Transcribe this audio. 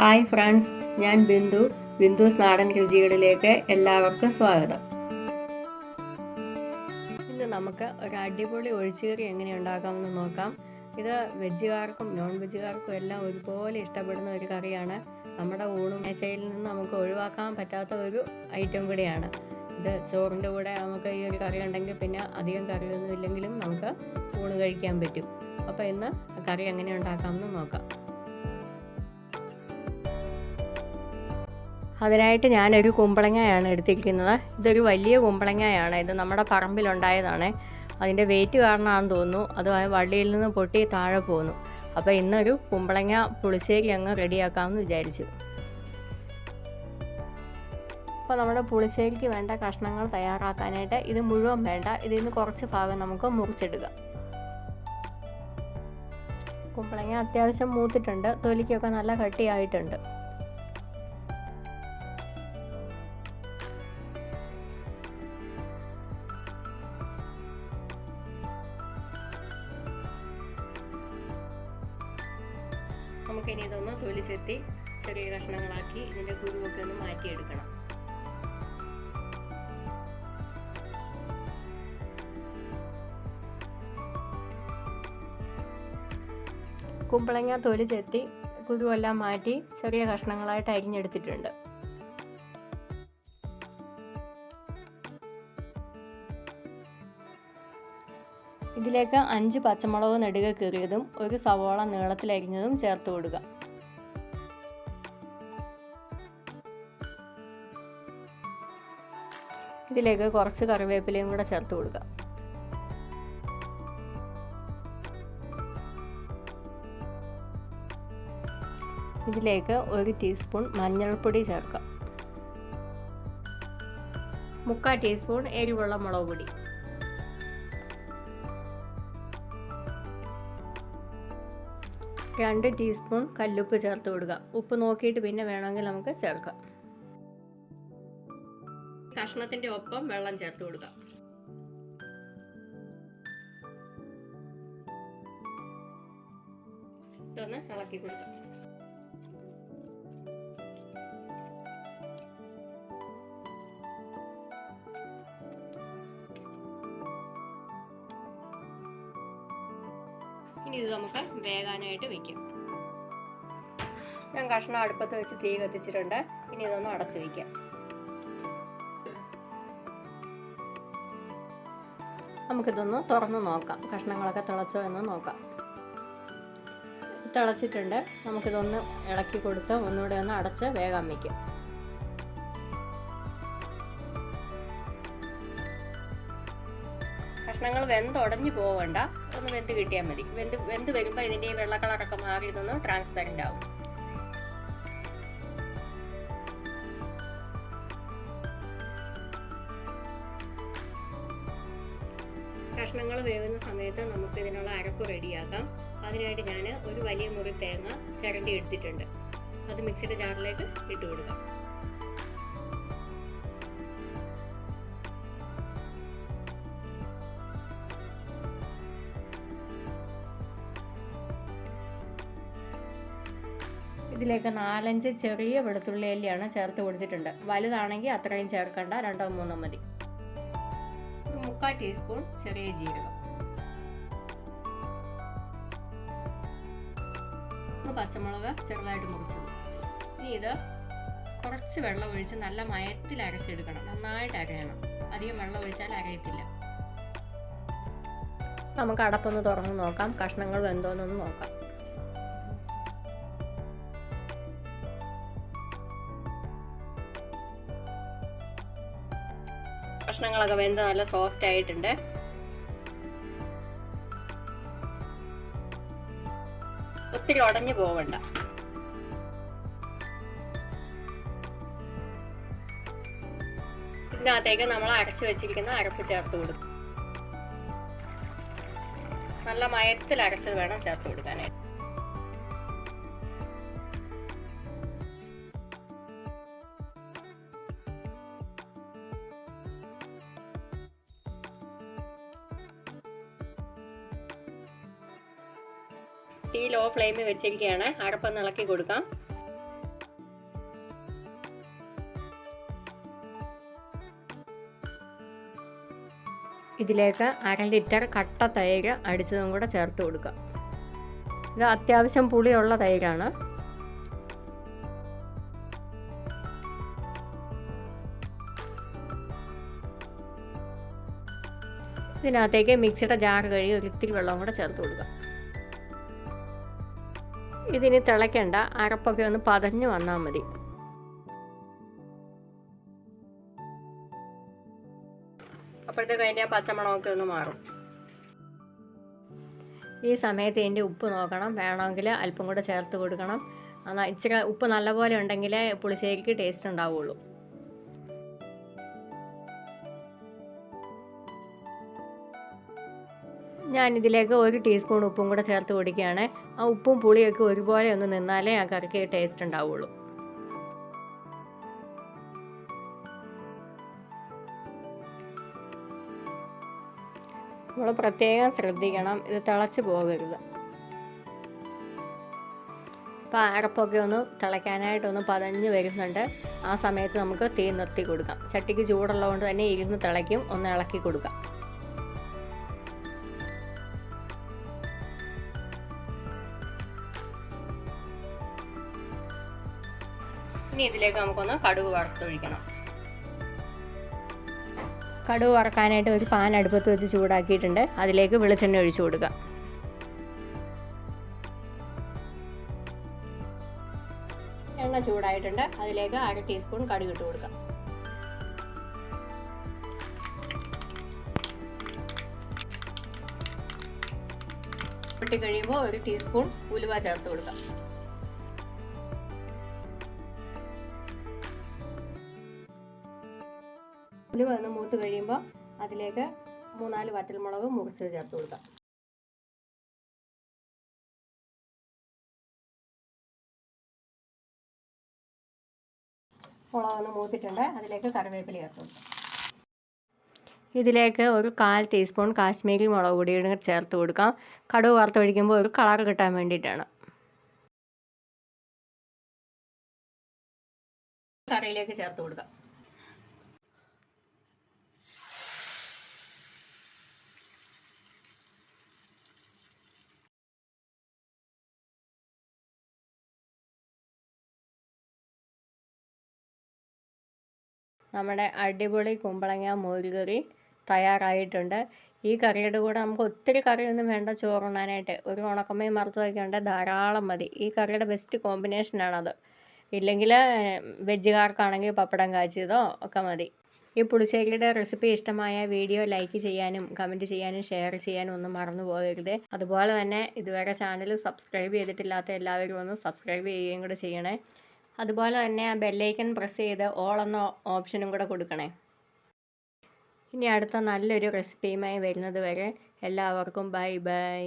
Hi friends ഞാൻ ബിന്ദു. ബിന്ദുസ് നാടൻ രുചികളിലേക്ക് എല്ലാവർക്കും സ്വാഗതം. ഇന്ന് നമുക്ക് ഒരു അടിപൊളി ഒഴിച്ചുകറി എങ്ങനെ ഉണ്ടാക്കാമെന്ന് നോക്കാം. ഇത് വെജുകാർക്കും നോൺ വെജുകാർക്കും എല്ലാം ഒരുപോലെ ഇഷ്ടപ്പെടുന്ന ഒരു കറിയാണ്. നമ്മുടെ ഊണും മേശയിൽ നിന്ന് നമുക്ക് ഒഴിവാക്കാൻ പറ്റാത്ത ഒരു ഐറ്റം കൂടിയാണ്. ഇത് ചോറിന്റെ കൂടെ നമുക്ക് ഈ ഒരു കറി ഉണ്ടെങ്കിൽ പിന്നെ അധികം കറിയൊന്നും ഇല്ലെങ്കിലും നമുക്ക് ഊണ് കഴിക്കാൻ പറ്റും. അപ്പോൾ ഇന്ന് കറി എങ്ങനെ ഉണ്ടാക്കാമെന്ന് നോക്കാം. അതിനായിട്ട് ഞാനൊരു കുമ്പളങ്ങയാണ് എടുത്തിരിക്കുന്നത്. ഇതൊരു വലിയ കുമ്പളങ്ങയാണ്. ഇത് നമ്മുടെ പറമ്പിലുണ്ടായതാണ്. അതിന്റെ വെയിറ്റ് കാരണമാണെന്ന് തോന്നുന്നു. അത് വള്ളിയിൽ നിന്ന് പൊട്ടി താഴെ പോന്നു. അപ്പോൾ ഇന്നൊരു കുമ്പളങ്ങ പുളിശ്ശേരി അങ്ങ് റെഡിയാക്കാമെന്ന് വിചാരിച്ചു. അപ്പോൾ നമ്മുടെ പുളിശ്ശേരിക്ക് വേണ്ട കഷ്ണങ്ങൾ തയ്യാറാക്കാനായിട്ട് ഇത് മുഴുവൻ വേണ്ട. ഇതിൽ നിന്ന് കുറച്ച് ഭാഗം നമുക്ക് മുറിച്ചെടുക്കാം കുമ്പളങ്ങ അത്യാവശ്യം മൂത്തിട്ടുണ്ട്. തൊലിക്കൊക്കെ നല്ല കട്ടിയായിട്ടുണ്ട്. നമുക്കിനി ഇതൊന്ന് തൊലി ചെത്തി ചെറിയ കഷ്ണങ്ങളാക്കി ഇതിന്റെ കുരുവൊക്കെ ഒന്ന് മാറ്റിയെടുക്കണം. കുമ്പളങ്ങ തൊലി ചെത്തി കുരുവെല്ലാം മാറ്റി ചെറിയ കഷ്ണങ്ങളായിട്ട് അരിഞ്ഞെടുത്തിട്ടുണ്ട്. ഇതിലേക്ക് അഞ്ച് പച്ചമുളക് നെടുക കീറിയതും ഒരു സവോള നീളത്തിലരിഞ്ഞതും ചേർത്ത് കൊടുക്കുക. ഇതിലേക്ക് കുറച്ച് കറിവേപ്പിലയും കൂടെ ചേർത്ത് കൊടുക്കുക. ഇതിലേക്ക് ഒരു ടീസ്പൂൺ മഞ്ഞൾപ്പൊടി ചേർക്കാം മുക്കാൽ ടീസ്പൂൺ എരിവുള്ള മുളക് പൊടി. രണ്ട് ടീസ്പൂൺ കല്ലുപ്പ് ചേർത്ത് കൊടുക്കുക. ഉപ്പ് നോക്കിയിട്ട് പിന്നെ വേണമെങ്കിൽ നമുക്ക് ചേർക്കാം. കഷ്ണത്തിന്റെ ഒപ്പം വെള്ളം ചേർത്ത് കൊടുക്കാം ഇതൊന്ന് ഇളക്കി കൊടുക്കാം. വേകാനായിട്ട് വെക്കും. ഞാൻ കഷ്ണം അടുപ്പത്ത് വെച്ച് തീ കത്തിച്ചിട്ടുണ്ട്. ഇനി ഇതൊന്ന് അടച്ചു വയ്ക്കാം നമുക്കിതൊന്ന് തുറന്ന് നോക്കാം. കഷ്ണങ്ങളൊക്കെ തിളച്ചോ എന്ന് നോക്കാം. തിളച്ചിട്ടുണ്ട്. നമുക്കിതൊന്ന് ഇളക്കി കൊടുത്ത് ഒന്നുകൂടെ ഒന്ന് അടച്ച് വേഗം വയ്ക്കാം കഷ്ണങ്ങൾ വെന്തുടഞ്ഞു പോകണ്ട ഒന്ന് വെന്ത് കിട്ടിയാൽ മതി. വെന്ത് വെന്ത് വരുമ്പോൾ ഇതിന്റെ ഈ വെള്ള കളറൊക്കെ മാറി ഇതൊന്ന് ട്രാൻസ്പെറന്റ് ആവും. കഷ്ണങ്ങൾ വേവുന്ന സമയത്ത് നമുക്ക് ഇതിനുള്ള അരപ്പ് റെഡിയാക്കാം. അതിനായിട്ട് ഞാൻ ഒരു വലിയ മുറി തേങ്ങ ചിരണ്ടി എടുത്തിട്ടുണ്ട്. അത് മിക്സിയുടെ ജാറിലേക്ക് ഇട്ട് കൊടുക്കാം. ഇതിലേക്ക് നാലഞ്ച് ചെറിയ വെളുത്തുള്ളി അല്ലിയാണ് ചേർത്ത് കൊടുത്തിട്ടുണ്ട്. വലുതാണെങ്കിൽ അത്രയും ചേർക്കണ്ട രണ്ടോ മൂന്നോ മതി. ഒരു മുക്കാൽ ടീസ്പൂൺ ചെറിയ ജീരകം. പച്ചമുളക് ചെറുതായിട്ട് മുറിച്ചത്. ഇനി ഇത് കുറച്ച് വെള്ളം ഒഴിച്ച് നല്ല മയത്തിൽ അരച്ചെടുക്കണം. നന്നായിട്ട് അരയണം. അധികം വെള്ളം ഒഴിച്ചാൽ അരയത്തില്ല. നമുക്ക് അടപ്പൊന്ന് തുറന്ന് നോക്കാം. കഷ്ണങ്ങൾ വെന്തോന്നൊന്ന് നോക്കാം. കഷ്ണങ്ങളൊക്കെ വെന്ത് നല്ല സോഫ്റ്റ് ആയിട്ടുണ്ട്. ഒത്തിരി ഉടഞ്ഞു പോവണ്ട. ഇതിനകത്തേക്ക് നമ്മൾ അരച്ചു വെച്ചിരിക്കുന്ന അരപ്പ് ചേർത്ത് കൊടുക്കും. നല്ല മയത്തിൽ അരച്ചത് വേണം ചേർത്ത് കൊടുക്കാനായിട്ട്. തീ ലോ ഫ്ലെയിമിൽ വെച്ചിരിക്കുകയാണ് അടപ്പം ഇളക്കി കൊടുക്കാം. ഇതിലേക്ക് അര ലിറ്റർ കട്ട തൈര് അടിച്ചതും കൂടെ ചേർത്ത് കൊടുക്കാം. ഇത് അത്യാവശ്യം പുളിയുള്ള തൈരാണ്. ഇതിനകത്തേക്ക് മിക്സിയുടെ ജാർ കഴുകി ഒരിത്തിരി വെള്ളം കൂടെ ചേർത്ത് കൊടുക്കാം. ഇതിന് തിളയ്ക്കേണ്ട. അരപ്പൊക്കെ ഒന്ന് പതഞ്ഞ് വന്നാൽ മതി. അപ്പോഴത്തേക്ക് അതിന്റെ പച്ചമുളകൊക്കെ ഒന്ന് മാറും. ഈ സമയത്ത് ഇതിന്റെ ഉപ്പ് നോക്കണം. വേണമെങ്കിൽ അല്പം കൂടെ ചേർത്ത് കൊടുക്കണം. എന്നാൽ ഇച്ചിരി ഉപ്പ് നല്ലപോലെ ഉണ്ടെങ്കിലേ പുളിശ്ശേരിക്ക് ടേസ്റ്റ് ഉണ്ടാവുള്ളൂ. ഞാൻ ഇതിലേക്ക് ഒരു ടീസ്പൂൺ ഉപ്പും കൂടെ ചേർത്ത് കൊടുക്കുകയാണ്. ആ ഉപ്പും പുളിയൊക്കെ ഒരുപോലെ ഒന്ന് നിന്നാലേ ആ കറിക്ക് ടേസ്റ്റ് ഉണ്ടാവുള്ളൂ. നമ്മൾ പ്രത്യേകം ശ്രദ്ധിക്കണം ഇത് തിളച്ച് പോകരുത്. അപ്പോൾ അരപ്പൊക്കെ ഒന്ന് തിളയ്ക്കാനായിട്ടൊന്ന് പതഞ്ഞ് വരുന്നുണ്ട്. ആ സമയത്ത് നമുക്ക് തീ നിർത്തി കൊടുക്കാം. ചട്ടിക്ക് ചൂടുള്ളതുകൊണ്ട് തന്നെ ഇരുന്ന് തിളയ്ക്കും ഒന്ന് ഇളക്കി കൊടുക്കാം. ഇനി ഇതിലേക്ക് നമുക്കൊന്ന് കടുക് വറുത്തൊഴിക്കണം. കടുക് വറക്കാനായിട്ട് ഒരു പാൻ അടുപ്പത്ത് വെച്ച് ചൂടാക്കിയിട്ടുണ്ട്. അതിലേക്ക് വെളിച്ചെണ്ണ ഒഴിച്ചു കൊടുക്കുക. എണ്ണ ചൂടായിട്ടുണ്ട്. അതിലേക്ക് അര ടീസ്പൂൺ കടുക് ഇട്ട് കൊടുക്കാം പൊട്ടി കഴിയുമ്പോൾ ഒരു ടീസ്പൂൺ ഉലുവ ചേർത്ത് കൊടുക്കാം കഴിയുമ്പോൾ അതിലേക്ക് മൂന്നാൽ വറ്റൽമുളക് മുറിച്ചത് ചേർത്ത് കൊടുക്കാം. മുളകൊന്ന് മൂത്തിട്ടുണ്ട്. അതിലേക്ക് കറിവേപ്പില ചേർത്ത് കൊടുക്കാം. ഇതിലേക്ക് ഒരു കാൽ ടീസ്പൂൺ കാശ്മീരി മുളക് പൊടി ചേർത്ത് കൊടുക്കാം. കടുക് വറുത്തൊഴിക്കുമ്പോൾ ഒരു കളർ കിട്ടാൻ വേണ്ടിയിട്ടാണ്. കറിയിലേക്ക് ചേർത്ത് കൊടുക്കാം. നമ്മുടെ അടിപൊളി കുമ്പളങ്ങ മോരുകറി തയ്യാറായിട്ടുണ്ട്. ഈ കറിയുടെ കൂടെ നമുക്ക് ഒത്തിരി കറിയൊന്നും വേണ്ട ചോറുണ്ണാനായിട്ട് ഒരു ഉണക്കമ്മയും വറുത്തതൊക്കെ ഉണ്ട് ധാരാളം മതി. ഈ കറിയുടെ ബെസ്റ്റ് കോമ്പിനേഷനാണത് ഇല്ലെങ്കിൽ വെജുകാർക്കാണെങ്കിൽ പപ്പടം കാച്ചിയതോ ഒക്കെ മതി. ഈ പുളിശ്ശേരിയുടെ റെസിപ്പി ഇഷ്ടമായ വീഡിയോ ലൈക്ക് ചെയ്യാനും കമന്റ് ചെയ്യാനും ഷെയർ ചെയ്യാനും ഒന്നും മറന്നു പോകരുത്. അതുപോലെ തന്നെ ഇതുവരെ ചാനൽ സബ്സ്ക്രൈബ് ചെയ്തിട്ടില്ലാത്ത എല്ലാവരും ഒന്ന് സബ്സ്ക്രൈബ് ചെയ്യുകയും കൂടെ ചെയ്യണേ. അതുപോലെ തന്നെ ആ ബെല്ലൈക്കൺ പ്രസ് ചെയ്ത് ഓൾ എന്ന ഓപ്ഷനും കൂടെ കൊടുക്കണേ. ഇനി അടുത്ത നല്ലൊരു റെസിപ്പിയുമായി വരുന്നത് വരെ എല്ലാവർക്കും ബൈ ബൈ